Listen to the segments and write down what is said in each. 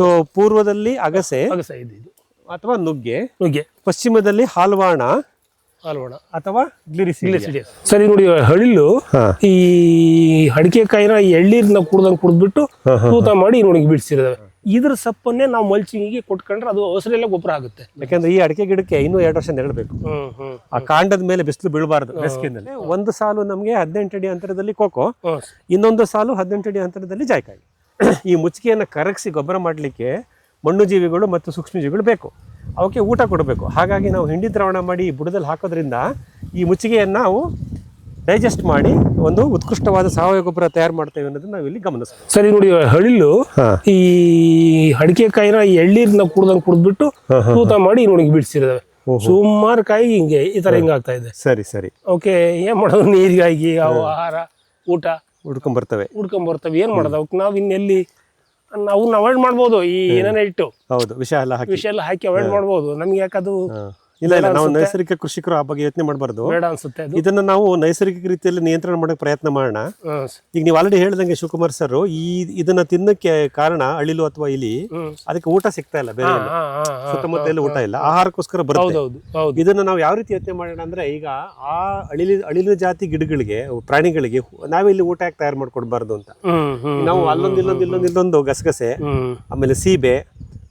So ಪೂರ್ವದಲ್ಲಿ ಅಗಸೆ ಅಗಸೆ ಇದು ಇದು ಅಥವಾ ನುಗ್ಗೆ ನುಗ್ಗೆ. ಪಶ್ಚಿಮದಲ್ಲಿ ಹಾಲ್ವಾಣ ಹಾಲ್ವಾಣ. ಅಥವಾ. ಸರಿ ನೋಡಿ ಹಳಿಲು ಈ ಅಡಿಕೆ ಕಾಯಿನ ಎಳ್ಳೀರ್ನ ಕುಡ್ದಂಗೆ ಕುಡ್ದ್ಬಿಟ್ಟು ತೂತ ಮಾಡಿ ನೋಡಿ ಬಿಡಿಸಿರ್ತವೆ ಇದ್ರ ಸಪ್ಪನ್ನೇ ನಾವು ಮಲ್ಚಿಂಗಿಗೆ ಕೊಟ್ಕೊಂಡ್ರೆ ಅದು ಹಸಿರೆಲ್ಲ ಗೊಬ್ಬರ ಆಗುತ್ತೆ. ಯಾಕಂದ್ರೆ ಈ ಅಡಿಕೆ ಗಿಡಕ್ಕೆ ಇನ್ನೂ ಎರಡು ವರ್ಷ ನೆರಳಬೇಕು ಆ ಕಾಂಡದ ಮೇಲೆ ಬಿಸಿಲು ಬೀಳಬಾರ್ದು ಬೇಸಿಗೆನಲ್ಲಿ ಒಂದು ಸಾಲು ನಮಗೆ ಹದಿನೆಂಟು ಅಡಿ ಅಂತರದಲ್ಲಿ ಕೋಕೋ ಇನ್ನೊಂದು ಸಾಲು ಹದಿನೆಂಟು ಅಡಿ ಅಂತರದಲ್ಲಿ ಜಾಯ್ಕಾಯಿ. ಈ ಮುಚ್ಚಿಗೆಯನ್ನು ಕರಗಿಸಿ ಗೊಬ್ಬರ ಮಾಡಲಿಕ್ಕೆ ಮಣ್ಣು ಜೀವಿಗಳು ಮತ್ತು ಸೂಕ್ಷ್ಮಜೀವಿಗಳು ಬೇಕು. ಅವಕ್ಕೆ ಊಟ ಕೊಡಬೇಕು. ಹಾಗಾಗಿ ನಾವು ಹಿಂಡಿ ದ್ರಾವಣ ಮಾಡಿ ಈ ಬುಡದಲ್ಲಿ ಹಾಕೋದ್ರಿಂದ ಈ ಮುಚ್ಚಿಗೆಯನ್ನು ನಾವು ಡೈಜೆಸ್ಟ್ ಮಾಡಿ ಒಂದು ಉತ್ಕೃಷ್ಟವಾದ ಸಾವಯವ ಗೊಬ್ಬರ ತಯಾರು ಮಾಡ್ತೇವೆ ಅನ್ನೋದನ್ನ ನಾವು ಇಲ್ಲಿ ಗಮನಿಸ್ಬೇಕು ಸರಿ ನೋಡಿ ಹಳಿಲು. ಈ ಅಡಿಕೆ ಕಾಯಿನ ಎಳ್ಳೀರ್ನ ಕುಡ್ದಂಗೆ ಕುಡಿದ್ಬಿಟ್ಟು ತೂತ ಮಾಡಿ ನೋಡಿ ಬಿಡಿಸಿರ್ತವೆ ಸುಮಾರು ಕಾಯಿ ಹಿಂಗೆ ಈ ತರ ಹಿಂಗಾಗ್ತಾ ಇದೆ. ಸರಿ ಸರಿ. ಓಕೆ ಏನ್ ಮಾಡೋದು? ನೀರಿಗಾಗಿ ಆಹಾರ ಊಟ. ಹುಡ್ಕೊಂಡ್ ಬರ್ತವೆ ಏನು ಬರ್ತವೆ ಏನ್ ಮಾಡೋದು? ಅವಕ್ಕೆ ನಾವು ಇನ್ನೆಲ್ಲಿ ನಾವು ಅವಾಯ್ಡ್ ಮಾಡ್ಬೋದು ಈ ಏನೇನ ಇಟ್ಟು. ಹೌದು ವಿಷ ಎಲ್ಲ ಹಾಕಿ. ವಿಷಯ ಎಲ್ಲ ಹಾಕಿ ಅವಾಯ್ಡ್ ಮಾಡ್ಬೋದು. ನಮ್ಗೆ ಯಾಕದು. ಇಲ್ಲ ಇಲ್ಲ ನಾವು ನೈಸರ್ಗಿಕ ಕೃಷಿಕರು ಆ ಬಗ್ಗೆ ಯೋಚನೆ ಮಾಡಬಾರ್ದು. ಬೇಡ ಅನ್ಸುತ್ತೆ ಅದು. ಇದನ್ನ ನಾವು ನೈಸರ್ಗಿಕ ರೀತಿಯಲ್ಲಿ ನಿಯಂತ್ರಣ ಮಾಡಕ್ಕೆ ಪ್ರಯತ್ನ ಮಾಡೋಣ. ಹ್ಮ್. ಈಗ ನೀವು ಆಲ್ರೆಡಿ ಹೇಳ್ದಂಗೆ ಶಿವಕುಮಾರ್ ಸರ್ ಈ ಇದನ್ನ ತಿನ್ನಕ್ಕೆ ಕಾರಣ ಅಳಿಲು ಅಥವಾ ಇಲಿ ಹ್ಮ್. ಅದಕ್ಕೆ ಊಟ ಸಿಗ್ತಾ ಇಲ್ಲ ಬೇರೆ ಹಾ, ಹಾ, ಹಾ, ಹಾ. ಸುತ್ತಮುತ್ತ ಎಲ್ಲ ಊಟ ಇಲ್ಲ ಆಹಾರಕ್ಕೋಸ್ಕರ ಬರುತ್ತೆ. ಹೌದೌದು ಹೌದು. ಇದನ್ನ ನಾವು ಯಾವ ರೀತಿ ಯೋಚನೆ ಮಾಡೋಣ ಅಂದ್ರೆ ಈಗ ಆ ಅಳಿಲಿ ಅಳಿಲು ಜಾತಿ ಗಿಡಗಳಿಗೆ ಪ್ರಾಣಿಗಳಿಗೆ ನಾವಿಲ್ಲಿ ಇಲ್ಲಿ ಊಟ ಯಾಕೆ ತಯಾರು ಮಾಡ್ಕೊಡ್ಬಾರ್ದು ಅಂತ. ಹ್ಮ್ ಹ್ಮ್ ನಾವು ಅಲ್ಲೊಂದು ಇಲ್ಲೊಂದು ಇಲ್ಲೊಂದು ಇಲ್ಲೊಂದು ಗಸಗಸೆ ಹ್ಮ್. ಆಮೇಲೆ ಸೀಬೆ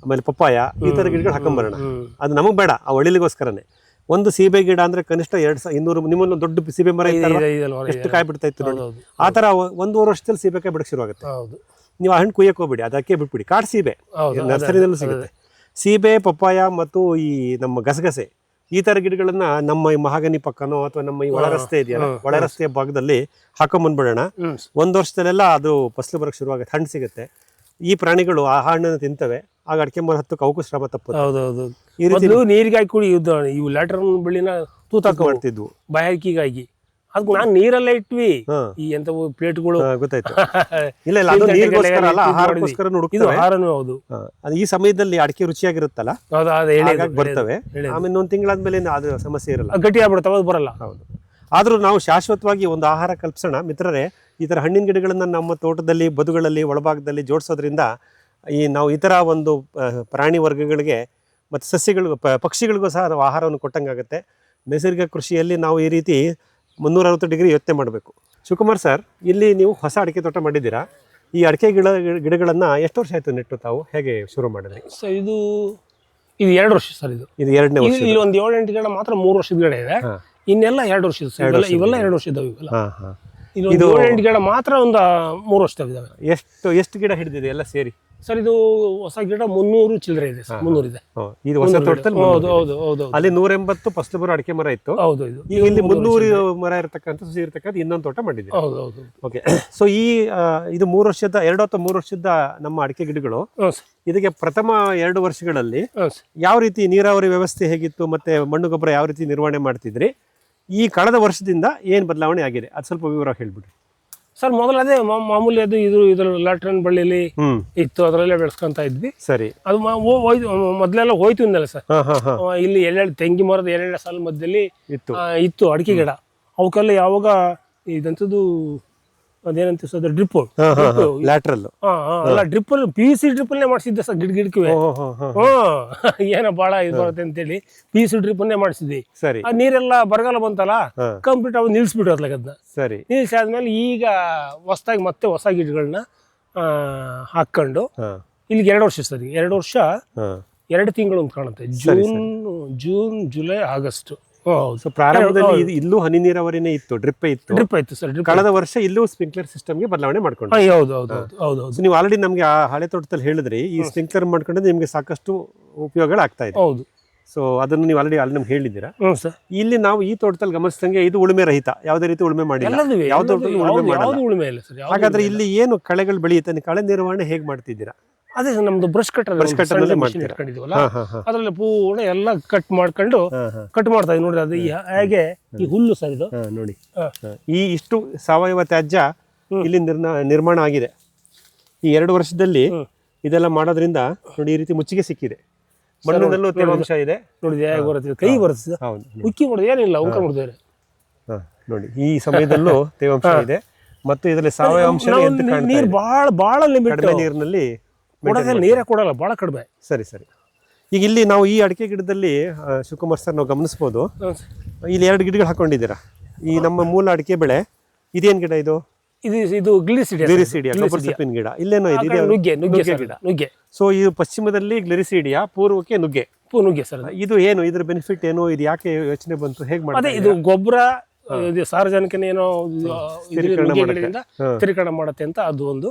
ಆಮೇಲೆ ಪಪ್ಪಾಯ ಈ ತರ ಗಿಡಗಳು ಹಾಕೊಂಬರೋಣ ಅದು ನಮಗೆ ಬೇಡ ಆ ಅಳಿಲಿಗೋಸ್ಕರನೇ ಒಂದು ಸೀಬೆ ಗಿಡ ಅಂದ್ರೆ ಕನಿಷ್ಠ ಎರಡು ಸಾವಿರ ಇನ್ನೂರು ನಿಮ್ಮಲ್ಲಿ ದೊಡ್ಡ ಸೀಬೆ ಮರ ಎಷ್ಟು ಕಾಯಿ ಬಿಡ್ತಾ ಇತ್ತು ನೋಡಿ. ಆ ಥರ ಒಂದೂವರೆ ವರ್ಷದಲ್ಲಿ ಸೀಬೆಕಾಯಿ ಬಿಡಕ್ಕೆ ಶುರು ಆಗುತ್ತೆ ಹೌದು. ನೀವು ಆ ಹಣ್ಣು ಕುಯ್ಯಕ್ಕೆ ಹೋಗ್ಬಿಡಿ ಅದಕ್ಕೆ ಬಿಟ್ಬಿಡಿ. ಕಾಡು ಸೀಬೆ. ನರ್ಸರಿನಲ್ಲೂ ಸಿಗುತ್ತೆ. ಸೀಬೆ ಪಪ್ಪಾಯ ಮತ್ತು ಈ ನಮ್ಮ ಗಸಗಸೆ ಈ ತರ ಗಿಡಗಳನ್ನ ನಮ್ಮ ಈ ಮಹಾಗನಿ ಪಕ್ಕನೋ ಅಥವಾ ನಮ್ಮ ಈ ಒಳ ರಸ್ತೆ ಇದೆಯಲ್ಲ ಒಳ ರಸ್ತೆಯ ಭಾಗದಲ್ಲಿ ಹಾಕೊಂಬಂದ್ಬಿಡೋಣ ಒಂದು ವರ್ಷದಲ್ಲೆಲ್ಲ ಅದು ಫಸಲು ಬರೋಕ್ಕೆ ಶುರುವಾಗುತ್ತೆ ಹಣ್ಣು ಸಿಗುತ್ತೆ. ಈ ಪ್ರಾಣಿಗಳು ಆ ಹಣ್ಣನ್ನು ತಿಂತವೆ. ಆಗ ಅಡಿಕೆ ಮರ ಹತ್ತಕ್ಕೆ ಅವಕ್ಕೂ ಶ್ರಮ ತಪ್ಪುತ್ತೆ. ಹೌದೌದು. ಈ ರೀತಿ ಮೊದಲು ನೀರಿಗೆ ಹಾಕಿ ಕುಡಿ ಇವು ಲ್ಯಾಟರ್ ಬಳ್ಳಿನ ತೂತಾಕ ಮಾಡ್ತಿದ್ವು. ಬಾಯಾರಿಕೆಗಾಗಿ. ಅದಕ್ಕೆ ನಾನು ನೀರಲ್ಲೇ ಇಟ್ವಿ. ಹಾ. ಈ ಎಂತವು ಪ್ಲೇಟ್ಗಳು. ಹಾ, ಗೊತ್ತಾಯ್ತು. ಇಲ್ಲ ಇಲ್ಲ ಅದು ನೀರಿಗೋಸ್ಕರ ಅಲ್ಲ ಆಹಾರಕ್ಕೋಸ್ಕರ ಇದು ಆಹಾರನೂ ಹೌದು. ಹಾ. ಅದು ಈ ಸಮಯದಲ್ಲಿ ಅಡಿಕೆ ರುಚಿಯಾಗಿರುತ್ತಲ್ಲ? ಹೌದು ಅದು ಎಳೆ ಹಾಗಾಗಿ ಬರ್ತವೆ. ಆಮೇಲೆ ಒಂದು ತಿಂಗಳಾದ್ಮೇಲೆ ಅದು ಸಮಸ್ಯೆ ಇರಲ್ಲ. ಗಟ್ಟಿ ಆಗ್ಬಿಡ್ತಾವ ಅದು ಬರಲ್ಲ. ಹೌದು. ಆದ್ರೂ ನಾವು ಶಾಶ್ವತವಾಗಿ ಒಂದು ಆಹಾರ ಕಲ್ಪಿಸೋಣ. ಮಿತ್ರರೇ ಈ ತರ ಹಣ್ಣಿನ ಗಿಡಗಳನ್ನ ನಮ್ಮ ತೋಟದಲ್ಲಿ ಬದುಗಳಲ್ಲಿ ಒಳಭಾಗದಲ್ಲಿ ಜೋಡಿಸೋದ್ರಿಂದ ಈ ನಾವು ಇತರ ಒಂದು ಪ್ರಾಣಿ ವರ್ಗಗಳಿಗೆ ಮತ್ತು ಸಸ್ಯಗಳು ಪ- ಪಕ್ಷಿಗಳಿಗೂ ಸಹ ನಾವು ಆಹಾರವನ್ನು ಕೊಟ್ಟಂಗಾಗುತ್ತೆ ನೈಸರ್ಗಿಕ ಕೃಷಿಯಲ್ಲಿ ನಾವು ಈ ರೀತಿ ಮುನ್ನೂರ ಅರವತ್ತು ಡಿಗ್ರಿ ಯೋಚನೆ ಮಾಡಬೇಕು. ಶಿವಕುಮಾರ್ ಸರ್ ಇಲ್ಲಿ ನೀವು ಹೊಸ ಅಡಿಕೆ ತೋಟ ಮಾಡಿದ್ದೀರಾ? ಈ ಅಡಿಕೆ ಗಿಡ ಗಿಡಗಳನ್ನು ಎಷ್ಟು ವರ್ಷ ಆಯ್ತು ನೆಟ್ಟು ತಾವು? ಹೇಗೆ ಶುರು ಮಾಡಿದ್ರಿ? ಸರ್ ಇದು ಇದು ಎರಡು ವರ್ಷ ಸರ್ ಇದು. ಇದು ಎರಡನೇ ವರ್ಷ ಇಲ್ಲಿ ಒಂದು ಏಳು ಎಂಟು ಗಿಡ ಮಾತ್ರ ಮೂರು ವರ್ಷದ ಗಿಡ ಇದೆ. ಇನ್ನೆಲ್ಲ ಎರಡು ವರ್ಷದ ಸರ್. ಇವೆಲ್ಲ ಇವೆಲ್ಲ ಎರಡು ವರ್ಷದವು ಇವೆಲ್ಲ. ಇಲ್ಲಿ ಎಂಟು ಗಿಡ ಮಾತ್ರ ಒಂದು ಮೂರು ವರ್ಷ ಇದಾವೆ ಎಷ್ಟು ಎಷ್ಟು ಗಿಡ ಹಿಡಿದಿದೆ ಎಲ್ಲ ಸೇರಿ? ಸರ್ ಇದು ಹೊಸ ಗಿಡ ಮುನ್ನೂರು ಚಿಲ್ಲರೆ ಇದೆ ಸರ್ ಮುನ್ನೂರು ಇದೆ ಇದು ಹೊಸ ತೋಟದಲ್ಲಿ ಹೌದು ಹೌದು ಹೌದು ಅಲ್ಲಿ ನೂರ ಎಂಬತ್ತು ಫಸ್ಟ್ ಬರೋ ಅಡಿಕೆ ಮರ ಇತ್ತು. ಹೌದು ಇದು. ಈಗ ಇಲ್ಲಿ ಮುನ್ನೂರು ಮರ ಇರತಕ್ಕಂಥ ಸುಸಿ ಇರತಕ್ಕಂಥ ಇನ್ನೊಂದು ತೋಟ ಮಾಡಿದೆ ಹೌದು ಹೌದು ಓಕೆ ಸೊ ಈ ಇದು ಮೂರು ವರ್ಷದ ಎರಡು ಅಥವಾ ಮೂರು ವರ್ಷದ ನಮ್ಮ ಅಡಿಕೆ ಗಿಡಗಳು ಇದಕ್ಕೆ ಪ್ರಥಮ ಎರಡು ವರ್ಷಗಳಲ್ಲಿ ಯಾವ ರೀತಿ ನೀರಾವರಿ ವ್ಯವಸ್ಥೆ ಹೇಗಿತ್ತು ಮತ್ತೆ ಮಣ್ಣು ಗೊಬ್ಬರ ಯಾವ ರೀತಿ ನಿರ್ವಹಣೆ ಮಾಡ್ತಿದ್ರಿ? ಈ ಕಳೆದ ವರ್ಷದಿಂದ ಏನು ಬದಲಾವಣೆ ಆಗಿದೆ? ಅದು ಸ್ವಲ್ಪ ವಿವರ ಹೇಳ್ಬಿಡಿ ಸರ್ ಮೊದಲು ಅದೇ ಮಾಮೂಲಿ ಅದು ಇದು ಇದ್ರ ಲಾಟ್ರನ್ ಬಳ್ಳಿಲಿ ಇತ್ತು ಅದರಲ್ಲೇ ಬೆಳೆಸ್ಕೊಂತ ಇದ್ವಿ. ಸರಿ. ಅದು ಮೊದಲೆಲ್ಲ ಹೋಯ್ತು ಅಂದಲ್ಲ ಸರ್. ಇಲ್ಲಿ ಎಲ್ಲೆಡೆ ತೆಂಗಿ ಮರದ ಎರಡೆರಡು ಸಾಲ ಮಧ್ಯದಲ್ಲಿ ಇತ್ತು. ಇತ್ತು ಅಡಿಕೆ ಗಿಡ. ಅವಕ್ಕೆಲ್ಲ ಯಾವಾಗ ಇದಂಥದ್ದು ಅದೇನಂತ ಸರ್ ಡ್ರಿಪ್ ಲ್ಯಾಟ್ರಲ್ ಅಲ್ಲ ಡ್ರಿಪ್ ಪಿ ಸಿ ಡ್ರಿಪ್ ನೇ ಮಾಡಿಸಿದ್ದೆ ಸರ್ ಗಿಡ ಗಿಡಕ್ಕೆ ಏನೋ ಬಹಳ ಇದು ಬರುತ್ತೆ ಅಂತೇಳಿ ಪಿ ಸಿ ಡ್ರಿಪ್ ನೇ ಮಾಡಿಸಿದ್ವಿ. ಸರಿ. ಆ ನೀರೆಲ್ಲ ಬರಗಾಲ ಬಂತಲ್ಲ ಕಂಪ್ಲೀಟ್ ಅವ್ ನಿಲ್ಸ್ಬಿಟ್ಟು ಅದ್ಲಾಗ ಅದನ್ನ ಸರಿ. ನಿಲ್ಸಿ ಆದ್ಮೇಲೆ ಈಗ ಹೊಸದಾಗಿ ಮತ್ತೆ ಹೊಸ ಗಿಡಗಳನ್ನ ಹಾಕೊಂಡು ಇಲ್ಲಿಗೆ ಎರಡು ವರ್ಷ ಸರಿ ಎರಡು ವರ್ಷ ಎರಡು ತಿಂಗಳು ಅಂತ ಕಾಣುತ್ತೆ. June June July August so ಪ್ರಾರಂಭದಲ್ಲಿ ಇದು ಇಲ್ಲೂ ಹನಿ ನೀರಾವರಿನೇ ಇತ್ತು ಡ್ರಿಪ್ ಇತ್ತು. ಡ್ರಿಪ್ ಆಯ್ತು ಸರ್ ಡ್ರಿಪ್ ಕಳೆದ ವರ್ಷ ಇಲ್ಲೂ ಸ್ಪ್ರಿಂಕ್ಲರ್ ಸಿಸ್ಟಮ್ಗೆ ಬದಲಾವಣೆ ಮಾಡ್ಕೊಂಡು ಹೌದು ಹೌದು ಹೌದು ಹೌದು ಹೌದು. ಸೊ ನೀವು ಆಲ್ರೆಡಿ ನಮಗೆ ಆ ಹಳೆ ತೋಟದಲ್ಲಿ ಹೇಳಿದ್ರಿ ಈ ಸ್ಪ್ರಿಂಕ್ಲರ್ ಮಾಡ್ಕೊಂಡ್ರೆ ನಿಮಗೆ ಸಾಕಷ್ಟು ಉಪಯೋಗಗಳಾಗ್ತಾ ಇದೆ. ಹೌದು. ಸೊ ಅದನ್ನು ನೀವು ಆಲ್ರೆಡಿ ಅಲ್ಲಿ ನಮ್ಗೆ ಹೇಳಿದ್ದೀರಾ. ಹ್ಞೂ ಸರ್. ಇಲ್ಲಿ ನಾವು ಈ ತೋಟದಲ್ಲಿ ಗಮನಿಸಿದಂಗೆ ಇದು ಉಳುಮೆ ರಹಿತ ಯಾವುದೇ ರೀತಿ ಉಳುಮೆ ಮಾಡಿಲ್ಲ. ಯಾವ ತೋಟದಲ್ಲಿ ಉಳುಮೆ ಮಾಡಲ್ಲ. ಯಾವುದು ಉಳುಮೆ ಇಲ್ಲ ಸರ್ ಹಾಗಾದ್ರೆ ಇಲ್ಲಿ. ಏನು ಕಳೆಗಳು ಬೆಳೆಯುತ್ತೆ ನೀವು ಕಳೆ ನಿರ್ವಹಣೆ ಹೇಗೆ ಮಾಡ್ತಿದ್ದೀರಾ? ಅದೇ ನಮ್ದು ಬ್ರಷ್ ಕಟ್ಟರ್ ಅಲ್ಲಿ ಕಟ್ ಅಲ್ಲೇ ಮಿಷಿನ್? ಇಟ್ಕೊಂಡಿದ್ವಲ್ಲ ಅದ್ರಲ್ಲಿ ಪೂರ್ಣ ಎಲ್ಲ ಕಟ್ ಮಾಡ್ಕೊಂಡು ಕಟ್ ಮಾಡ್ತಾ ಇದ್ದೀವಿ ನೋಡ್ರಿ ಅದು ಈ ಹೇಗೆ ಈ ಹುಲ್ಲು ಸರ್ ಇದು. ನೋಡಿ. ಈ ಇಷ್ಟು ಸಾವಯವ ತ್ಯಾಜ್ಯ ಇಲ್ಲಿ ನಿರ್ಮಾಣ ಆಗಿದೆ. ಈ ಎರಡು ವರ್ಷದಲ್ಲಿ. ಇದೆಲ್ಲ ಮಾಡೋದ್ರಿಂದ ನೋಡಿ ಈ ರೀತಿ ಮುಚ್ಚಿಗೆ ಸಿಕ್ಕಿದೆ. ಮಣ್ಣಿನಲ್ಲೂ ತೇವಾಂಶ ಇದೆ. ನೋಡಿದೆ ಹೇಗೆ ಬರುತ್ತೆ? ಕೈ ಬರುತ್ತೆ ಉಕ್ಕಿ ಮಾಡೋದು ಏನಿಲ್ಲ ಉಂಕ ಮಾಡಿದ್ದಾರೆ ಹಾ, ನೋಡಿ ಈ ಸಮಯದಲ್ಲೂ ತೇವಾಂಶ ಇದೆ. ಮತ್ತು ಇದರಲ್ಲಿ ಸಾವಯವ ಅಂಶ ನೀರು ಬಹಳ ಬಹಳ ಲಿಮಿಟ್ ನೀರಿನಲ್ಲಿ ಕೊಡೋದ್ರಲ್ಲಿ ನೀರೇ ಕೊಡಲ್ಲ ಭಾಳ ಕಡಿಮೆ. ಸರಿ ಸರಿ. ಈಗ ಇಲ್ಲಿ ನಾವು ಈ ಅಡಿಕೆ ಗಿಡದಲ್ಲಿ ಆ, ಶಿವಕುಮಾರ್ ಸರ್ ನಾವು ಗಮನಿಸ್ಬೋದು. ಇಲ್ಲಿ ಎರಡು ಗಿಡಗಳು ಹಾಕೊಂಡಿದ್ದೀರಾ? ಈ ನಮ್ಮ ಮೂಲ ಅಡಿಕೆ ಬೆಳೆ ಇದೇನು ಗಿಡ ಇದು? ಇದು ಇದು ಗ್ಲಿಸಿಡಿಯಾ ಗ್ಲಿರಿಸಿಡಿಯಾ ಗೊಬ್ಬರ ಸೊಪ್ಪಿನ ಗಿಡ. ಇಲ್ಲೇನೋ ಇದೆ ಇದೆ ನುಗ್ಗೆ ನುಗ್ಗೆ ಸರ್ ಗಿಡ. ನುಗ್ಗೆ. ಸೊ ಇದು ಪಶ್ಚಿಮದಲ್ಲಿ ಗ್ಲಿರಿಸಿಡಿಯಾ ಪೂರ್ವಕ್ಕೆ ನುಗ್ಗೆ. ಪೂ ನುಗ್ಗೆ ಸರ್ ಅದು. ಇದು ಏನು ಇದ್ರ ಬೆನಿಫಿಟ್ ಏನು ಇದು ಯಾಕೆ ಯೋಚನೆ ಬಂತು ಹೇಗೆ ಅದೇ ಇದು ಗೊಬ್ಬರ ಇದು ಸಾರ್ವಜನಿಕನ ಏನೋ ಇದು. ಸ್ಥಿರೀಕರಣ ಮಾಡುತ್ತೆ. ಅಂತ ಅದು ಒಂದು.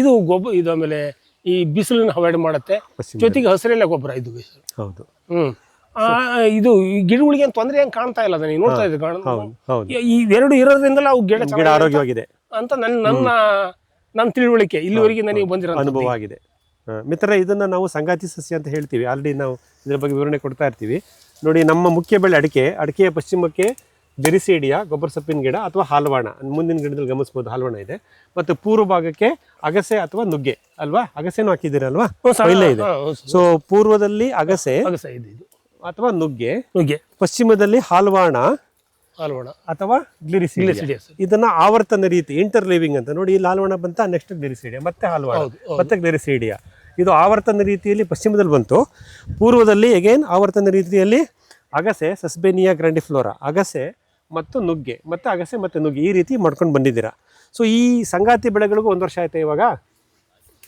ಇದು ಗೊಬ್ಬರ ಇದು ಆಮೇಲೆ ಈ ಬಿಸಿಲನ್ನ ಅವಾಯ್ಡ್ ಮಾಡುತ್ತೆ. ಜೊತೆಗೆ ಹಸಿರೆಲ್ಲ ಗೊಬ್ಬರ ಇದು ಹೌದು. ಹ್ಮ್. ಆ, ಇದು ಗಿಡಗಳಿಗೆ ತೊಂದರೆ ಏನು ಕಾಣ್ತಾ ಇಲ್ಲ ಅದನ್ನ ನೋಡ್ತಾ ಇದ್ದೀವಿ ಎರಡು ಇರೋದ್ರಿಂದಲೇ ಅವು ಗಿಡ ಗಿಡ ಆರೋಗ್ಯವಾಗಿದೆ. ಅಂತ ನನ್ನ ನನ್ನ ನನ್ನ ತಿಳುವಳಿಕೆ. ಇಲ್ಲಿವರೆಗೆ ನನಗೆ ಬಂದಿರೋ ಅನುಭವ ಆಗಿದೆ. ಮಿತ್ರ ಇದನ್ನ ನಾವು ಸಂಗಾತಿ ಸಸ್ಯ ಅಂತ ಹೇಳ್ತೀವಿ. ಆಲ್ರೆಡಿ ನಾವು ಇದ್ರ ಬಗ್ಗೆ ವಿವರಣೆ ಕೊಡ್ತಾ ಇರ್ತೀವಿ. ನೋಡಿ ನಮ್ಮ ಮುಖ್ಯ ಬೆಳೆ ಅಡಿಕೆ. ಅಡಿಕೆಯ ಪಶ್ಚಿಮಕ್ಕೆ ಬೆರಿಸೇಡಿಯ ಗೊಬ್ಬರ ಸೊಪ್ಪಿನ ಗಿಡ ಅಥವಾ ಹಾಲ್ವಾಣ? ಮುಂದಿನ ಗಿಡದಲ್ಲಿ ಗಮನಿಸ್ಬೋದು ಹಾಲ್ವಾಣ ಇದೆ. ಮತ್ತು ಪೂರ್ವ ಭಾಗಕ್ಕೆ ಅಗಸೆ ಅಥವಾ ನುಗ್ಗೆ ಅಲ್ವಾ? ಅಗಸೆನೂ ಹಾಕಿದ್ದೀರಲ್ವಾ? ಇಲ್ಲೇ ಇದೆ. ಸೊ ಪೂರ್ವದಲ್ಲಿ ಅಗಸೆ ಅಗಸ ಇದು ಇದು. ಅಥವಾ ನುಗ್ಗೆ ನುಗ್ಗೆ. ಪಶ್ಚಿಮದಲ್ಲಿ ಹಾಲ್ವಾಣ ಹಾಲ್ವಾಣ. ಅಥವಾ ಗ್ಲಿರಿಸಿಡಿಯಾ. ಇದನ್ನ ಆವರ್ತನ ರೀತಿ ಇಂಟರ್ ಲಿವಿಂಗ್ ಅಂತ ನೋಡಿ ಇಲ್ಲಿ ಹಾಲ್ವಾಣ ಬಂತ ನೆಕ್ಸ್ಟ್ ಗ್ಲಿರಿಸಿಡಿಯಾ ಮತ್ತೆ ಹಾಲ್ವಾಣ. ಮತ್ತೆ ಗ್ಲಿರಿಸಿಡಿಯಾ. ಇದು ಆವರ್ತನ ರೀತಿಯಲ್ಲಿ ಪಶ್ಚಿಮದಲ್ಲಿ ಬಂತು. ಪೂರ್ವದಲ್ಲಿ ಎಗೇನ್ ಆವರ್ತನ ರೀತಿಯಲ್ಲಿ ಅಗಸೆ ಸಸ್ಬೇನಿಯಾ ಗ್ರ್ಯಾಂಡಿಫ್ಲೋರಾ ಅಗಸೆ ಮತ್ತು ನುಗ್ಗೆ ಮತ್ತು ಅಗಸೆ ಮತ್ತು ನುಗ್ಗೆ ಈ ರೀತಿ ಮಾಡ್ಕೊಂಡು ಬಂದಿದ್ದೀರಾ. ಸೊ ಈ ಸಂಗಾತಿ ಬೆಳೆಗಳಿಗೂ ಒಂದು ವರ್ಷ ಆಯ್ತಾ ಇವಾಗ?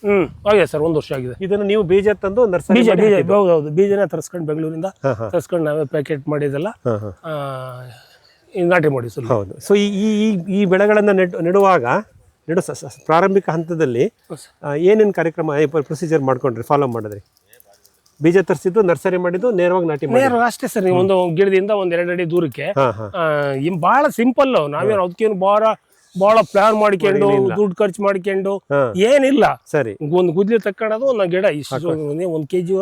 ಹ್ಮ್ ಆಗಿದೆ ಸರ್ ಒಂದು ವರ್ಷ ಆಗಿದೆ. ಇದನ್ನು ನೀವು ಬೀಜ ತಂದು ನರ್ಸರಿ ಬೀಜ ಬೀಜ ಹೌದು ಹೌದು ಬೀಜನ ತರಿಸ್ಕೊಂಡು ಬೆಂಗಳೂರಿಂದ. ತರಿಸ್ಕೊಂಡು ನಾವೇ ಪ್ಯಾಕೆಟ್ ಮಾಡಿದೆಲ್ಲ ನಾಟಿ ಮಾಡಿ ಸರ್. ಹೌದು. ಸೊ ಈ ಈ ಈ- ಬೆಳೆಗಳನ್ನು ನೆಡ್ ನೆಡುವಾಗ ನೆಡು ಪ್ರಾರಂಭಿಕ ಹಂತದಲ್ಲಿ ಏನೇನು ಕಾರ್ಯಕ್ರಮ ಪ್ರೊಸೀಜರ್ ಮಾಡ್ಕೊಂಡ್ರಿ ಫಾಲೋ ಮಾಡಿದ್ರಿ? ಬೀಜ ತರಿಸಿದ್ದು ನರ್ಸರಿ ಮಾಡಿದ್ದು ನೇರವಾಗಿ ನಾಟಿ ಮಾಡಿ ನೇರ ಅಷ್ಟೇ ಸರ್ ನೀವು ಒಂದು ಗಿಡದಿಂದ ಒಂದ್ ಎರಡು ಅಡಿ ದೂರಕ್ಕೆ. ಹಾಂ ಹಾಂ. ಆ, ಇನ್ ಬಹಳ ಸಿಂಪಲ್ ನಾವೇನು ಅದಕ್ಕೇನು ಬಹಳ ಬಹಳ ಪ್ಲಾನ್ ಮಾಡ್ಕೊಂಡು ದುಡ್ಡು ಖರ್ಚು ಮಾಡ್ಕೊಂಡು ಹಾ. ಏನಿಲ್ಲ. ಸರಿ. ಒಂದು ಗುದ್ಲಿ ತಕ್ಕೊಳ್ಳೋದು ಒಂದು ಗಿಡ. ಇಷ್ಟು ಒಂದು ಕೆಜಿ